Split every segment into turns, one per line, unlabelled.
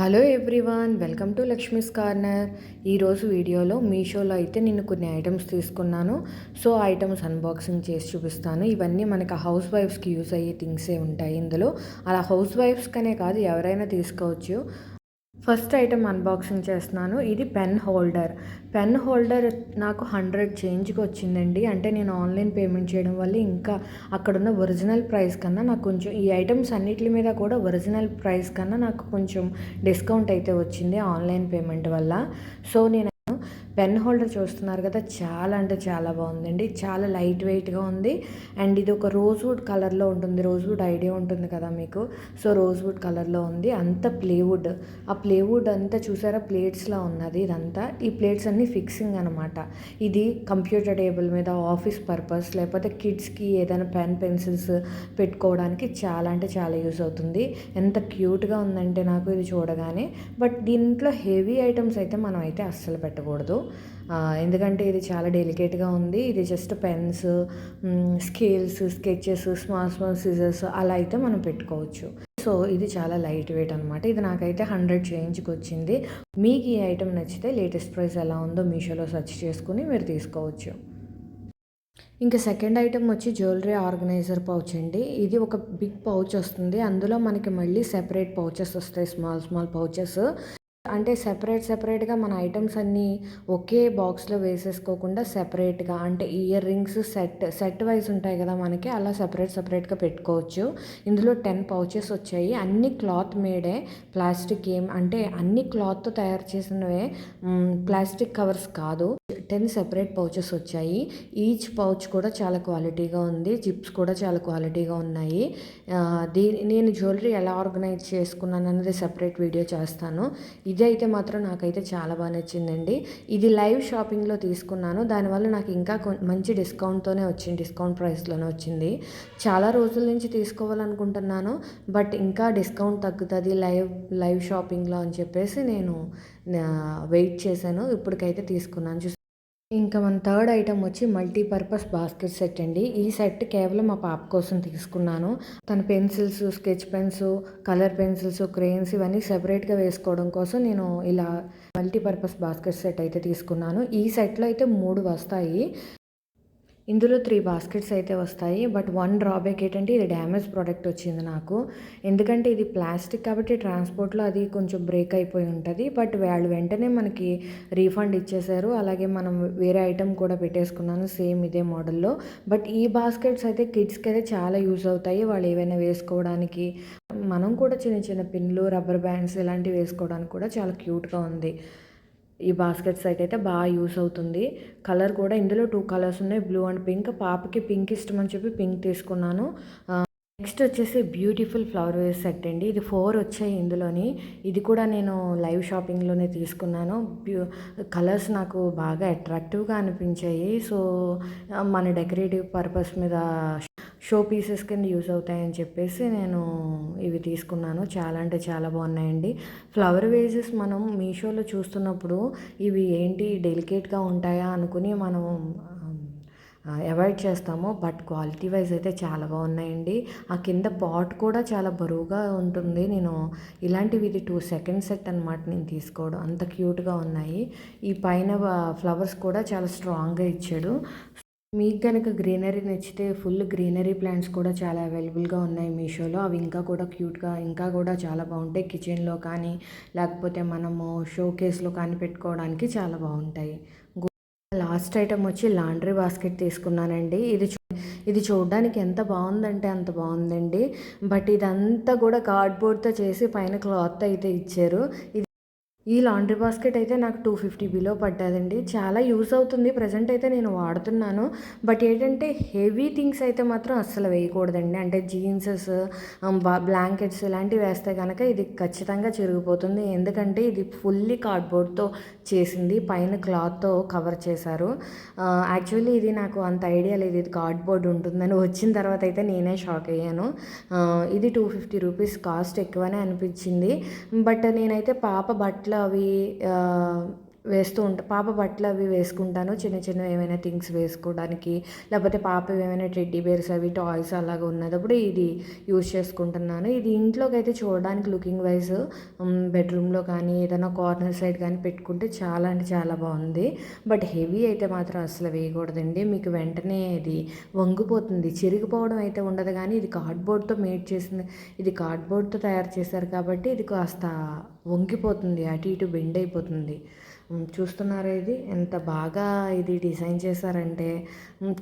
Hello everyone welcome to Lakshmi's corner. ఈరోజు వీడియోలో మీషోలో అయితే నేను కొన్ని ఐటమ్స్ తీసుకున్నాను. సో ఐటమ్స్ అన్బాక్సింగ్ చేసి చూపిస్తాను. ఇవన్నీ మనకి హౌస్ వైఫ్స్కి యూస్ అయ్యే థింగ్సే ఉంటాయి ఇందులో. అలా హౌస్ వైఫ్స్కనే కాదు ఎవరైనా తీసుకోవచ్చు. ఫస్ట్ ఐటెం అన్బాక్సింగ్ చేస్తున్నాను. ఇది పెన్ హోల్డర్. పెన్ హోల్డర్ నాకు హండ్రెడ్ చేంజ్కి వచ్చిందండి. అంటే నేను ఆన్లైన్ పేమెంట్ చేయడం వల్ల ఇంకా అక్కడున్న ఒరిజినల్ ప్రైస్ కన్నా నాకు కొంచెం ఈ ఐటమ్స్ అన్నిటి మీద కూడా ఒరిజినల్ ప్రైస్ కన్నా నాకు కొంచెం డిస్కౌంట్ అయితే వచ్చింది ఆన్లైన్ పేమెంట్ వల్ల. సో నేను పెన్ హోల్డర్ చూస్తున్నారు కదా చాలా అంటే చాలా బాగుందండి. చాలా లైట్ వెయిట్గా ఉంది. అండ్ ఇది ఒక రోజ్వుడ్ కలర్లో ఉంటుంది. రోజ్వుడ్ ఐడియా ఉంటుంది కదా మీకు? సో రోజ్వుడ్ కలర్లో ఉంది. అంత ప్లేవుడ్. ఆ ప్లేవుడ్ అంతా చూసారా? ప్లేట్స్లా ఉన్నది ఇదంతా. ఈ ప్లేట్స్ అన్నీ ఫిక్సింగ్ అనమాట ఇది కంప్యూటర్ టేబుల్ మీద ఆఫీస్ పర్పస్ లేకపోతే కిడ్స్కి ఏదైనా పెన్ పెన్సిల్స్ పెట్టుకోవడానికి చాలా అంటే చాలా యూస్ అవుతుంది. ఎంత క్యూట్గా ఉందంటే నాకు ఇది చూడగానే. బట్ దీంట్లో హెవీ ఐటమ్స్ అయితే మనం అయితే అస్సలు పెట్టకూడదు. ఎందుకంటే ఇది చాలా డెలికేట్గా ఉంది. ఇది just pens scales sketches small small scissors అలా అయితే మనం పెట్టుకోవచ్చు. సో ఇది చాలా లైట్ వెయిట్ అనమాట ఇది నాకైతే హండ్రెడ్ చేంజ్కి వచ్చింది. మీకు ఈ ఐటెం నచ్చితే లేటెస్ట్ ప్రైస్ ఎలా ఉందో మీషోలో సెర్చ్ చేసుకుని మీరు తీసుకోవచ్చు. ఇంకా సెకండ్ ఐటెం వచ్చి జ్యువెలరీ ఆర్గనైజర్ పౌచ్ అండి. ఇది ఒక బిగ్ పౌచ్ వస్తుంది. అందులో మనకి మళ్ళీ సెపరేట్ పౌచెస్ వస్తాయి. Small small pouches. అంటే సెపరేట్ సెపరేట్గా మన ఐటమ్స్ అన్నీ ఒకే బాక్స్లో వేసేసుకోకుండా సెపరేట్గా అంటే earrings set set wise ఉంటాయి కదా మనకి అలా సెపరేట్ సెపరేట్గా పెట్టుకోవచ్చు. ఇందులో టెన్ పౌచెస్ వచ్చాయి. అన్ని క్లాత్ మేడే ప్లాస్టిక్ ఏం అంటే అన్ని క్లాత్తో తయారు చేసినవే ప్లాస్టిక్ కవర్స్ కాదు. టెన్ సెపరేట్ పౌచెస్ వచ్చాయి. ఈచ్ పౌచ్ కూడా చాలా క్వాలిటీగా ఉంది. జిప్స్ కూడా చాలా క్వాలిటీగా ఉన్నాయి. దీని నేను జ్యువెలరీ ఎలా ఆర్గనైజ్ చేసుకున్నాను అనేది సెపరేట్ వీడియో చేస్తాను. ఇది అయితే మాత్రం నాకైతే చాలా బాగా నచ్చిందండి. ఇది లైవ్ షాపింగ్లో తీసుకున్నాను. దానివల్ల నాకు ఇంకా మంచి డిస్కౌంట్తోనే వచ్చింది డిస్కౌంట్ ప్రైస్లోనే వచ్చింది. చాలా రోజుల నుంచి తీసుకోవాలనుకుంటున్నాను. బట్ ఇంకా డిస్కౌంట్ తగ్గుతుంది లైవ్ లైవ్ షాపింగ్లో అని చెప్పేసి నేను వెయిట్ చేశాను. ఇప్పటికైతే తీసుకున్నాను. ఇంకా మన థర్డ్ ఐటమ్ వచ్చి మల్టీపర్పస్ బాస్కెట్ సెట్ అండి. ఈ సెట్ కేవలం మా పాప కోసం తీసుకున్నాను. తన pencils sketch pens colour pencils crayons ఇవన్నీ సెపరేట్గా వేసుకోవడం కోసం నేను ఇలా మల్టీపర్పస్ బాస్కెట్ సెట్ అయితే తీసుకున్నాను. ఈ సెట్లో అయితే మూడు వస్తాయి. ఇందులో త్రీ బాస్కెట్స్ అయితే వస్తాయి. బట్ వన్ డ్రాబ్యాక్ ఏంటంటే ఇది డ్యామేజ్ ప్రోడక్ట్ వచ్చింది నాకు. ఎందుకంటే ఇది ప్లాస్టిక్ కాబట్టి ట్రాన్స్పోర్ట్లో అది కొంచెం బ్రేక్ అయిపోయి ఉంటుంది. బట్ వాళ్ళు వెంటనే మనకి రీఫండ్ ఇచ్చేసారు అలాగే మనం వేరే ఐటెం కూడా పెట్టేసుకున్నాను సేమ్ ఇదే మోడల్లో బట్ ఈ బాస్కెట్స్ అయితే కిడ్స్కి అయితే చాలా యూజ్ అవుతాయి. వాళ్ళు ఏవైనా వేసుకోవడానికి మనం కూడా చిన్న చిన్న పిన్లు రబ్బర్ బ్యాండ్స్ ఇలాంటివి వేసుకోవడానికి కూడా చాలా క్యూట్గా ఉంది. ఈ బాస్కెట్ సెట్ అయితే బాగా యూస్ అవుతుంది. కలర్ కూడా ఇందులో టూ కలర్స్ ఉన్నాయి బ్లూ అండ్ పింక్ పాపకి పింక్ ఇష్టం అని చెప్పి పింక్ తీసుకున్నాను. నెక్స్ట్ వచ్చేసి బ్యూటిఫుల్ ఫ్లవర్ వేస్ సెట్ అండి. ఇది ఫోర్ వచ్చాయి ఇందులోని. ఇది కూడా నేను లైవ్ షాపింగ్లోనే తీసుకున్నాను. బ్యూ కలర్స్ నాకు బాగా అట్రాక్టివ్గా అనిపించాయి. సో మన డెకరేటివ్ పర్పస్ మీద షో పీసెస్ కింద యూజ్ అవుతాయని చెప్పేసి నేను ఇవి తీసుకున్నాను. చాలా అంటే చాలా బాగున్నాయండి. ఫ్లవర్ వేజెస్ మనం మీషోలో చూస్తున్నప్పుడు ఇవి ఏంటి డెలికేట్గా ఉంటాయా అనుకుని మనం అవాయిడ్ చేస్తాము. బట్ క్వాలిటీ వైజ్ అయితే చాలా బాగున్నాయండి. ఆ కింద పాట్ కూడా చాలా బరువుగా ఉంటుంది. నేను ఇలాంటివి ఇది టూ సెకండ్ సెట్ అనమాట నేను తీసుకోవడం. అంత క్యూట్గా ఉన్నాయి. ఈ పైన ఫ్లవర్స్ కూడా చాలా స్ట్రాంగ్గా ఇచ్చాడు. మీకు కనుక గ్రీనరీ నచ్చితే ఫుల్ గ్రీనరీ ప్లాంట్స్ కూడా చాలా అవైలబుల్గా ఉన్నాయి మీషోలో. అవి ఇంకా కూడా క్యూట్గా ఇంకా కూడా చాలా బాగుంటాయి. కిచెన్లో కానీ లేకపోతే మనము షోకేస్లో కానీ పెట్టుకోవడానికి చాలా బాగుంటాయి. లాస్ట్ ఐటమ్ వచ్చి లాండ్రీ బాస్కెట్ తీసుకున్నానండి. ఇది ఇది చూడడానికి ఎంత బాగుందంటే అంత బాగుందండి. బట్ ఇదంతా కూడా కార్డ్బోర్డ్తో చేసి పైన క్లాత్ అయితే ఇచ్చారు. ఇది ఈ లాండ్రీ బాస్కెట్ అయితే నాకు టూ ఫిఫ్టీ బిలో పడ్డదండి. చాలా యూస్ అవుతుంది. ప్రజెంట్ అయితే నేను వాడుతున్నాను. బట్ ఏంటంటే హెవీ థింగ్స్ అయితే మాత్రం అస్సలు వేయకూడదండి. అంటే జీన్సెస్ బ్లాంకెట్స్ um, ఇలాంటివి వేస్తే కనుక ఇది ఖచ్చితంగా చిరిగిపోతుంది. ఎందుకంటే ఇది ఫుల్లీ కార్డ్బోర్డ్తో చేసింది. పైన క్లాత్తో కవర్ చేశారు. యాక్చువల్లీ ఇది నాకు అంత ఐడియా లేదు. ఇది కార్డ్బోర్డ్ ఉంటుందని వచ్చిన తర్వాత అయితే నేనే షాక్ అయ్యాను. ఇది టూ ఫిఫ్టీ రూపీస్ కాస్ట్ ఎక్కువనే అనిపించింది. బట్ నేనైతే పాప బట్టల అవి వేస్తూ ఉంటా పాప బట్టలు అవి వేసుకుంటాను. చిన్న చిన్న ఏమైనా థింగ్స్ వేసుకోవడానికి లేకపోతే పాప ఏమైనా టెడ్డీ బేర్స్ అవి టాయ్స్ అలాగ ఉన్నప్పుడు ఇది యూజ్ చేసుకుంటున్నాను. ఇది ఇంట్లోకి అయితే చూడడానికి లుకింగ్ వైజ్ బెడ్రూమ్లో కానీ ఏదైనా కార్నర్ సైడ్ కానీ పెట్టుకుంటే చాలా అంటే చాలా బాగుంది. బట్ హెవీ అయితే మాత్రం అసలు వేయకూడదండి. మీకు వెంటనే ఇది వంగిపోతుంది. చిరిగిపోవడం అయితే ఉండదు కానీ ఇది కార్డ్బోర్డ్తో మేడ్ చేసింది ఇది కార్డ్బోర్డ్తో తయారు చేశారు కాబట్టి ఇది కాస్త వంగిపోతుంది అటు ఇటు బెండ్ అయిపోతుంది. చూస్తున్నారా ఇది? ఎంత బాగా ఇది డిజైన్ చేశారంటే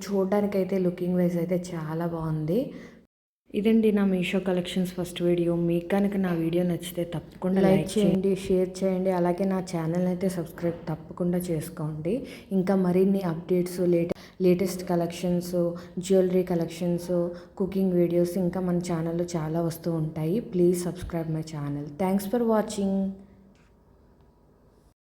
చూడ్డానికైతే లుకింగ్ వైజ్ అయితే చాలా బాగుంది. ఇదండి నా మీషో కలెక్షన్స్ ఫస్ట్ వీడియో. మీకు కనుక నా వీడియో నచ్చితే తప్పకుండా లైక్ చేయండి షేర్ చేయండి. అలాగే నా ఛానల్ అయితే సబ్స్క్రైబ్ తప్పకుండా చేసుకోండి. ఇంకా మరిన్ని updates late latest collections jewellery collections cooking videos ఇంకా మన ఛానల్లో చాలా వస్తూ ఉంటాయి. Please subscribe my channel. Thanks for watching.